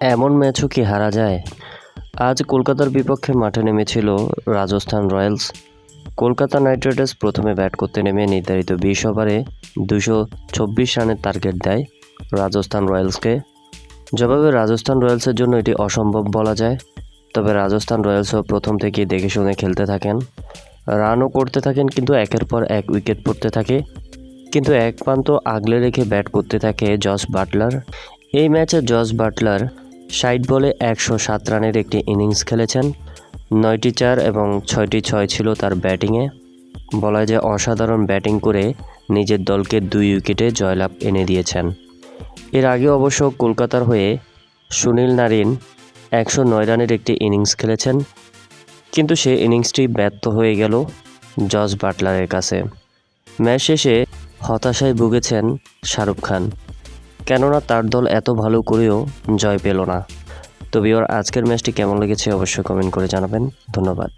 এমন ম্যাচও কি হারা যায়? আজ কলকাতার বিপক্ষে মাঠে নেমেছিল Rajasthan Royals. Kolkata Knight Riders প্রথমে ব্যাট করতে নেমে নির্ধারিত বিশ ওভারে দুশো চব্বিশ রানের টার্গেট দেয় রাজস্থান রয়্যালসকে। জবাবে রাজস্থান রয়্যালসের জন্য এটি অসম্ভব বলা যায়, তবে রাজস্থান রয়্যালসও প্রথম থেকেই দেখে শুনে খেলতে থাকেন। রানও করতে থাকেন, কিন্তু একের পর এক উইকেট পড়তে থাকে। কিন্তু এক প্রান্ত আগলে রেখে ব্যাট করতে থাকে জস বাটলার। এই ম্যাচে জস বাটলার ষাট বলে একশো সাত রানের একটি ইনিংস খেলেছেন। নয়টি চার এবং ছয়টি ছয় ছিল তার ব্যাটিংয়ে। বলা যায় অসাধারণ ব্যাটিং করে নিজের দলকে দুই উইকেটে জয়লাভ এনে দিয়েছেন। এর আগে অবশ্য কলকাতার হয়ে সুনীল নারিন একশো নয় রানের একটি ইনিংস খেলেছেন, কিন্তু সে ইনিংসটি ব্যর্থ হয়ে গেল জস বাটলারের কাছে। ম্যাচ শেষে হতাশায় ভুগেছেন শাহরুখ খান। কেননা তার দল এত ভালো করেও জয় পেল না। তবে ওর আজকের ম্যাচটি কেমন লেগেছে অবশ্যই কমেন্ট করে জানাবেন। ধন্যবাদ।